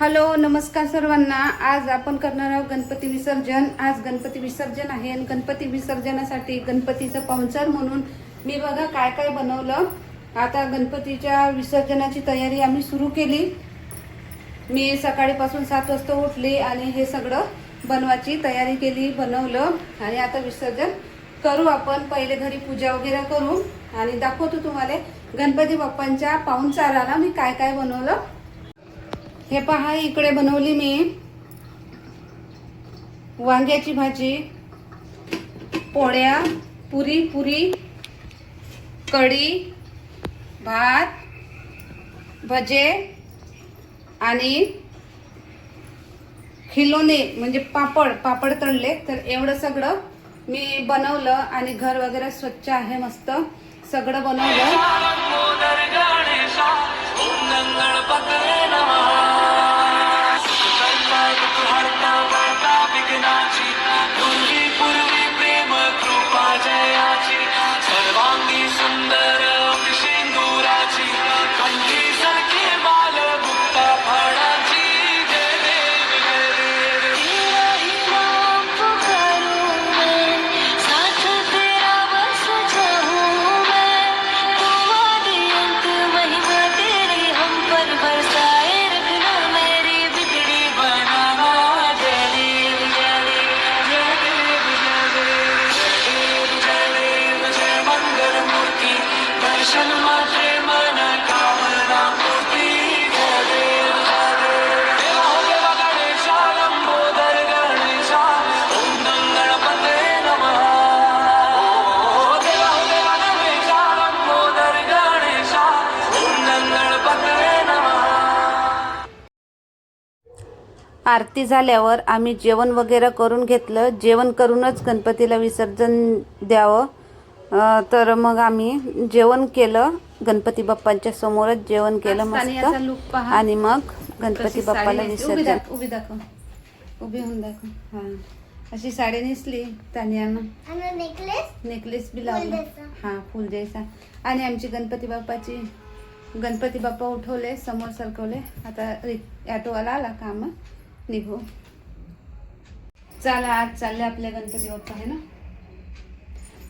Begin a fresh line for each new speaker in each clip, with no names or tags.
Hello नमस्कार सर्वांना. आज आपण करणार आहोत गणपती विसर्जन. आज गणपती विसर्जन आहे आणि गणपती विसर्जनासाठी गणपतीचं पाहुणचार म्हणून मी बघा काय काय बनवलं. आता गणपतीच्या विसर्जनाची तयारी आम्ही सुरू केली. मी सकाळीपासून सात वाजता उठली आणि हे सगळं बनवायची तयारी केली बनवलं. आणि आता विसर्जन करू आपण. पहिले घरी पूजा वगैरे करू. आणि दाखवतो तुम्हाला गणपती बाप्पांच्या पाहुणचाराला मी काय काय बनवलं. हे पहा इकडे बनवली मी वांग्याची भाजी पोळ्या पुरी पुरी कढी भात भजे आणि खिलोने म्हणजे पापड पापड तळले. तर एवढं सगळं मी बनवलं आणि घर वगैरे स्वच्छ आहे मस्त. सगळं बनवलं. आरती झाल्यावर आम्ही जेवण वगैरे करून घेतलं. जेवण करूनच गणपतीला विसर्जन द्यावं. तर मग आम्ही जेवण केलं. गणपती बाप्पांच्या समोरच जेवण केलं मस्त. आणि मग गणपती बाप्पाला विसर्जन. उभी दाखव. उभी होऊन दाखव. हा. अशी साडी नेसली तानियानं
आणि नेकलेस
नेकलेस बी लावला. हा फुल द्यायचा आणि आमची गणपती बाप्पाची गणपती बाप्पा उठवले समोर सरकवले. आता रि- ॲटोवाला आला का मग निघू. चला आज चालले आपल्या गणपती बाप्पा आहे ना?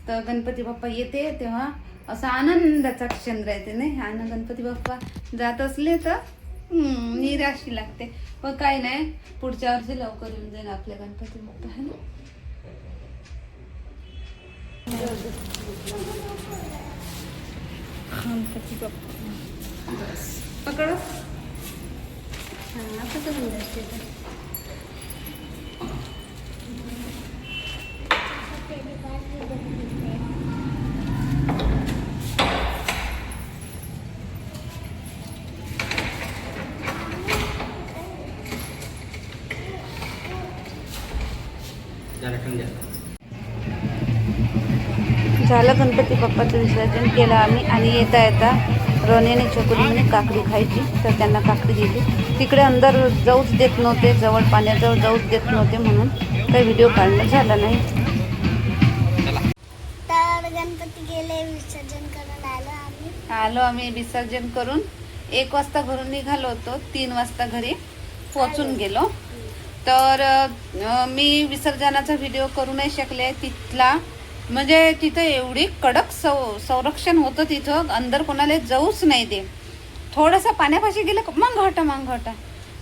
तर गणपती बाप्पा येते तेव्हा असा आनंदाचा क्षण राहते नाही? आणि गणपती बाप्पा जात असले तर निराशी लागते. पण काही नाही पुढच्या वर्षी लवकर येऊन जाईल आपल्या गणपती बाप्पा आहे ना? गणपती बाप्पा. पकड. हां आता करून द्यायचे ते. झालं गणपती बाप्पाचं विसर्जन केलं आम्ही. आणि येता येता रोनेने चकुलीने काकडी खायची तर त्यांना काकडी दिली. तिकडे अंदर जाऊच देत नव्हते जवळ पाण्याजवळ जाऊच देत नव्हते म्हणून काही व्हिडिओ काढणं झाला नाही.
गणपती गेले विसर्जन करून आलो आम्ही.
आलो आम्ही विसर्जन करून. एक वाजता घरून निघालो होतो तीन वाजता घरी पोचून गेलो. तर अं, मी विसर्जनाचा व्हिडिओ करू नाही शकले. तिथला म्हणजे तिथं एवढी कडक सौ संरक्षण होतं तिथं. अंदर कोणाला जाऊच नाही दे थोडंसं पाण्यापाशी गेलं का मग हटा मग हटा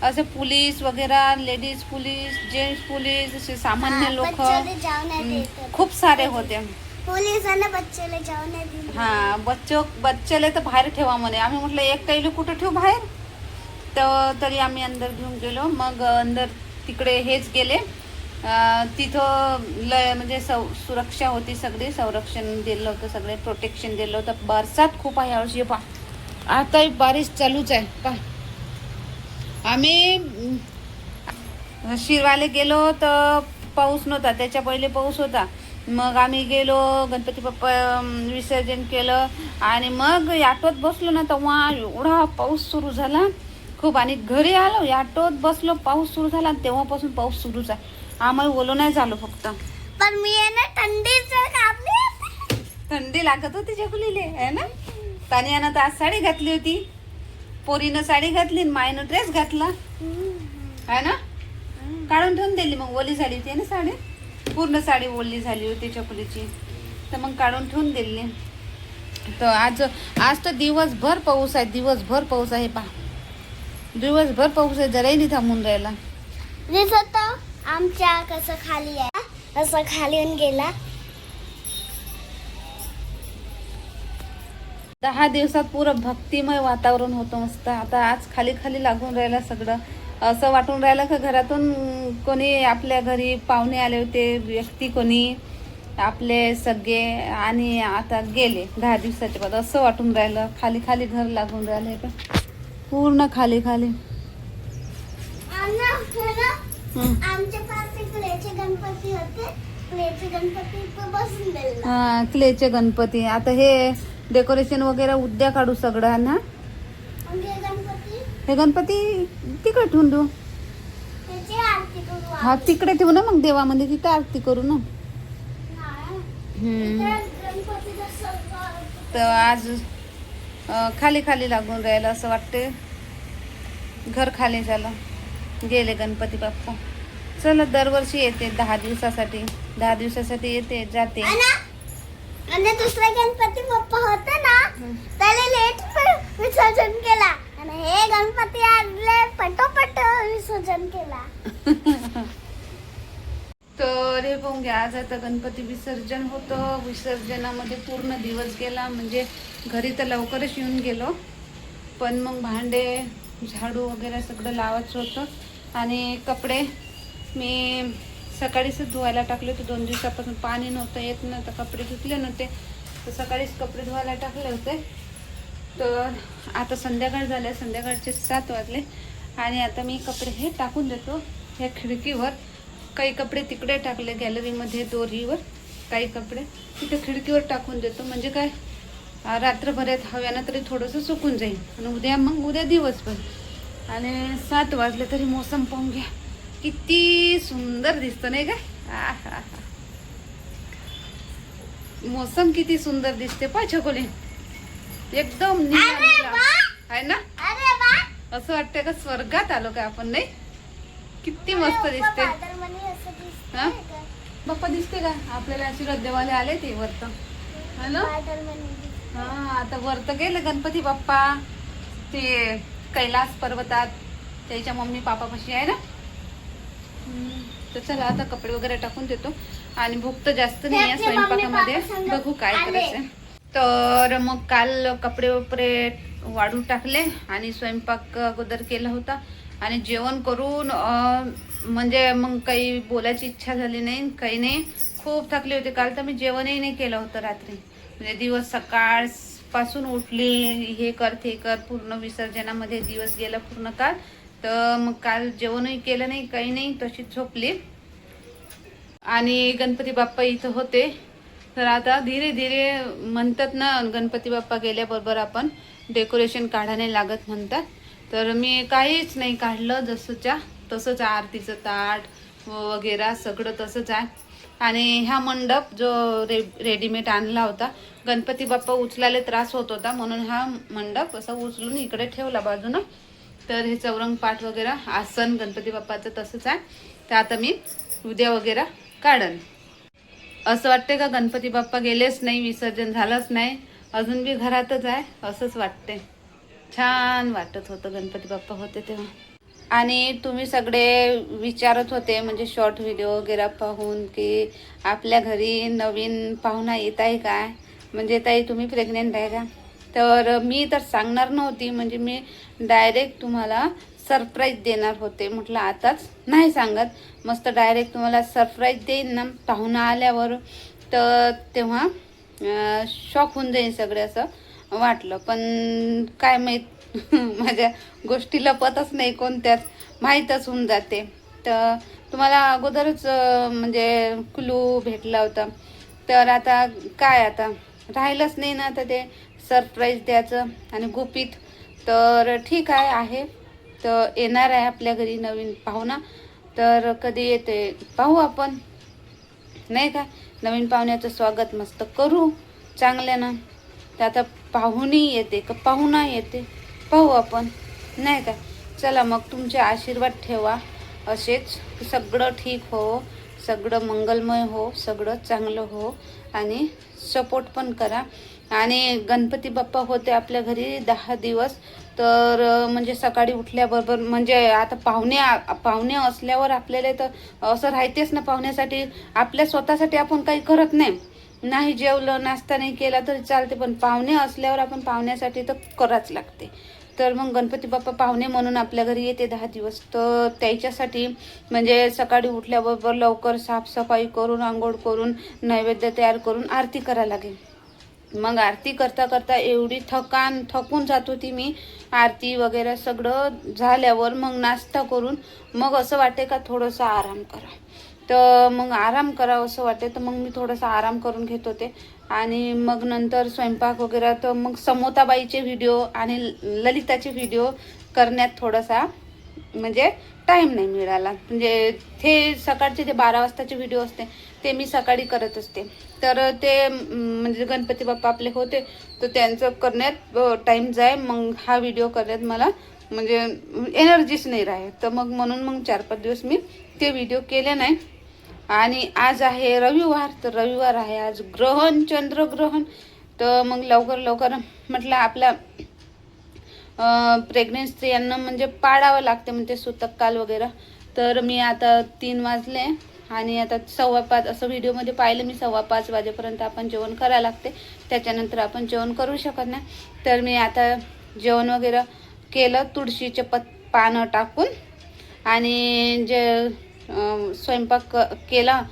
असे पोलीस वगैरे लेडीज पोलीस जेंट्स पोलीस असे सामान्य लोक. खूप सारे होते.
पोलिसांना बच्चेला जाऊ नाही दिलं.
हा बच्चो बच्चेला तर बाहेर ठेवा म्हणे. आम्ही म्हटलं एक कुठं ठेवू बाहेर? तर तरी आम्ही अंदर घेऊन गेलो. मग अंदर तिकडे हेच गेले. तिथं लय म्हणजे सौ सुरक्षा होती सगळी. संरक्षण दिलं होतं सगळे प्रोटेक्शन दिलं होतं. बरसात खूप आहे यावर्षी पा. आताही बारिश चालूच आहे. पा. आम्ही शिरवाले गेलो तर पाऊस नव्हता. त्याच्या पहिले पाऊस होता. मग आम्ही गेलो गणपती बाप्पा विसर्जन केलं आणि मग ऑटोत बसलो ना तेव्हा एवढा पाऊस सुरू झाला. खूप आणि घरी आलो ऑटोत बसलो पाऊस सुरू झाला तेव्हापासून पाऊस सुरूच आहे. आम्हाला ओलो नाही झालो फक्त.
पण मी आहे ना नाही
थंडी लागत होती जगुलीले आहे ना? तानियानं तर आज साडी घातली होती. पोरीनं साडी घातली आणि मायनं ड्रेस घातला. आहे ना? काढून ठेवून दिली मग ओली झाली होती ना साडी? पूर्ण साडी ओली झाली होती चकुलीची तर मग काढून ठेवून दिली. तर आज आज तर दिवसभर पाऊस आहे दिवसभर पाऊस आहे पा दिवसभर पाऊस आहे जराही नाही थांबून राहिला.
दिसत आमच्या कसं खाली आहे? असं खाली येऊन गेला.
दहा दिवसात पुरं भक्तिमय वातावरण होतं मस्त. आता आज खाली खाली लागून राहिलं सगळं. असं वाटून राहिलं का घरातून कोणी आपल्या घरी पाहुणे आले होते व्यक्ती कोणी आपले सगळे आणि आता गेले दहा दिवसाच्या बाद असं वाटून राहिलं खाली खाली घर लागून राहिलं हे पण पूर्ण खाली खाली. हं.
क्लेचे गणपती होते. क्लेचे गणपती इथं बसून दिला
हा क्लेचे गणपती. आता हे डेकोरेशन वगैरे उद्या काढू सगळं ना
गणपती
हे गणपती तिकडे ठेवून देऊ. हा तिकडे ठेवू ना मग देवामध्ये तिथे आरती करू ना. तर आज खाली खाली लागून राहिलं असं वाटते घर खाली झालं. गेले गणपती बाप्पा. चला दरवर्षी येते दहा दिवसासाठी. दहा दिवसासाठी येते जाते.
आणि आणि दुसरा गणपती बाप्पा होता ना? त्याला लेट विसर्जन केला. आणि हे गणपती आणले पटोपट विसर्जन केला.
तर हे पाहून घ्या आज आता गणपती विसर्जन होतं. विसर्जनामध्ये पूर्ण दिवस गेला म्हणजे घरी तर लवकरच येऊन गेलो. पण मग भांडे झाडू वगैरे सगळं लावायचं होतं. आणि कपडे मी सकाळीच धुवायला टाकले होते. दोन दिवसापासून पाणी नव्हतं येत नव्हतं कपडे धुतले नव्हते. तर सकाळीच कपडे धुवायला टाकले होते. तर आता संध्याकाळ झाल्या संध्याकाळचे सात वाजले. आणि आता मी कपडे हे टाकून देतो. ह्या खिडकीवर काही कपडे तिकडे टाकले गॅलरीमध्ये दोरीवर काही कपडे. तिथे खिडकीवर टाकून देतो. म्हणजे काय रात्रभरात हव्यानं तरी थोडंसं सुकून जाईल. आणि उद्या मग उद्या दिवसभर. आणि सात वाजले तरी मोसम पाहून घ्या. किती सुंदर दिसतं नाही का? आहा. मोसम किती सुंदर दिसते पा छकोली एकदम! आहे ना? असं वाटतंय का स्वर्गात आलो का आपण नाही? किती मस्त दिसते हा? बाप्पा दिसते का? आपल्याला आशीर्वाद देवाले आले ते वरत. है
दिसतंय.
हा आता वरत गेले गणपती बाप्पा. ते कैलास पर्वतात. त्याच्या मम्मी पापापाशी आहे ना? तर चला आता कपडे वगैरे टाकून देतो. आणि भूक तर जास्त नाही आहे स्वयंपाकामध्ये. बघू काय. करायचं तर मग काल कपडे वपडे वाढून टाकले आणि स्वयंपाक अगोदर केला होता. आणि जेवण करून म्हणजे मग काही बोलायची इच्छा झाली नाही काही नाही. खूप थकले होते. काल तर मी जेवणही नाही केलं होतं रात्री. म्हणजे दिवस सकाळपासून उठली हे कर ते कर पूर्ण विसर्जनामध्ये दिवस गेला पूर्ण काल. तर मग काल जेवणही केलं नाही काही नाही तशीच झोपली. आणि गणपती बाप्पा इथं होते. तर आता धीरे धीरे म्हणतात ना गणपती बाप्पा गेल्याबरोबर आपण डेकोरेशन काढायला लागत म्हणतात. तर मी काहीच नाही काढलं जसंच्या तसंच आरतीचं ताट वगैरे सगळं तसंच आहे. आणि ह्या मंडप जो रे रेडीमेड आणला होता गणपती बाप्पा उचलायला त्रास होत होता म्हणून हा मंडप असा उचलून इकडे ठेवला बाजूनं. तर हे चौरंग पाठ वगैरे आसन गणपती बाप्पाचं तसंच आहे. तर आता मी उद्या वगैरे काढन. असं वाटते का गणपती बाप्पा गेलेच नाही विसर्जन झालंच नाही? अजून बी घरातच आहे असंच वाटते छान वाटत होतं गणपती बाप्पा होते तेव्हा. आणि तुम्ही सगळे विचारत होते म्हणजे शॉर्ट व्हिडिओ वगैरे पाहून की आपल्या घरी नवीन पाहुणा येत आहे काय म्हणजे ताई तुम्ही प्रेग्नेंट आहे का? तर मी तर सांगणार नव्हती म्हणजे मी डायरेक्ट तुम्हाला सरप्राईज देणार होते. म्हटलं आताच नाही सांगत. मस्त डायरेक्ट तुम्हाला सरप्राईज देईन ना. पाहुणा आल्यावर तर तेव्हा शॉक होऊन जाईल सगळे असं वाटलं. पण काय माहीत माझ्या गोष्टी लपतच नाही कोणत्याच. माहीतच होऊन जाते. तर तुम्हाला अगोदरच म्हणजे क्लू भेटला होता. तर आता काय आता? राहिलंच नाही ना आता ते सरप्राईज द्यायचं. आणि गुपित. तर ठीक आहे आहे. तर येणार आहे आपल्या घरी नवीन पाहुणा. तर कधी येते पाहू आपण. नाही का? नवीन पाहुण्याचं स्वागत मस्त करू. चांगल्यानं तर आता पाहुणी येते का पाहुणा येते? पाहू आपण. नाही का? चला मग तुमचे आशीर्वाद ठेवा. असेच सगळं ठीक हो. सगळं मंगलमय हो. सगळं चांगलं हो. आणि सपोर्ट पण करा. आणि गणपती बाप्पा होते आपल्या घरी दहा दिवस. तर म्हणजे सकाळी उठल्याबरोबर म्हणजे आता पाहुणे पाहुणे असल्यावर आपल्याला तर असं राहतेच ना पाहुण्यासाठी. आपल्या स्वतःसाठी आपण काही करत नाही. नाही जेवलं नाश्ता नाही केला तरी चालते पण पाहुणे असल्यावर आपण पाहुण्यासाठी तर कराच लागते. तर मग गणपती बाप्पा पाहुणे म्हणून आपल्या घरी येते दहा दिवस. तर त्याच्यासाठी म्हणजे सकाळी उठल्याबरोबर लवकर साफसफाई करून आंघोळ करून नैवेद्य तयार करून आरती करायला लागेल. मग आरती करता करता एवढी थकान थकून जात होती मी. आरती वगैरे सगळं झाल्यावर मग नाश्ता करून मग असं वाटे का थोडंसं आराम करा. तर मग आराम करावं असं वाटे तर मग मी थोडासा आराम करून घेत होते. आणि मग नंतर स्वयंपाक वगैरे तर मग समोताबाईचे व्हिडिओ आणि ललिताचे व्हिडिओ करण्यात थोडासा म्हणजे टाईम नाही मिळाला. म्हणजे ते सकाळचे जे बारा वाजताचे व्हिडिओ असते ते मी सकाळी करत असते. तर ते म्हणजे गणपती बाप्पा आपले होते तर त्यांचं करण्यात टाईम जाय. मग हा व्हिडिओ करण्यात मला म्हणजे एनर्जीच नाही राहे तर मग म्हणून मग चार पाच दिवस मी ते व्हिडिओ केले नाही. आणि आज आहे रविवार तर रविवार आहे आज ग्रहण चंद्रग्रहण तर मग लवकर लवकर म्हटलं आपला प्रेग्नेंट स्त्रियांना म्हणजे पाळावं लागते म्हणजे सुतक काल वगैरे. तर मी आता तीन वाजले आणि आता सव्वा पाच असं व्हिडिओमध्ये पाहिलं मी सव्वा पाच वाजेपर्यंत आपण जेवण करायला लागते. त्याच्यानंतर आपण जेवण करू शकत नाही. तर मी आता जेवण वगैरे केलं तुळशीचे पत पानं टाकून आणि जे स्वयंपाक क- केला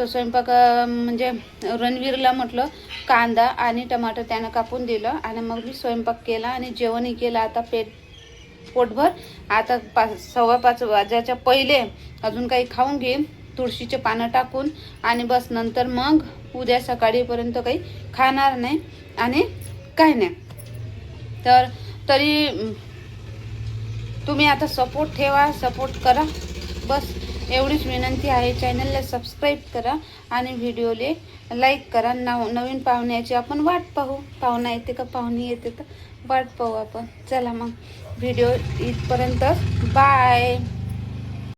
तो स्वयंपाक म्हणजे रणवीरला म्हटलं कांदा आणि टमाटर त्यानं कापून दिलं आणि मग मी स्वयंपाक केला आणि जेवणही केलं. आता पेट पोटभर. आता पाच सव्वा पाच वाजाच्या पहिले अजून काही खाऊन घे तुळशीचे पानं टाकून आणि बस नंतर मग उद्या सकाळीपर्यंत काही खाणार नाही आणि काय नाही. तर तरी तुम्ही आता सपोर्ट ठेवा सपोर्ट करा. बस. एवढीच विनंती आहे. चॅनलला सबस्क्राईब करा आणि व्हिडिओले लाईक करा. नव नवीन पाहुण्याची आपण वाट पाहू. पाहुणा येते का? पाहुणी येते तर वाट पाहू आपण. चला मग. व्हिडिओ इथपर्यंत. बाय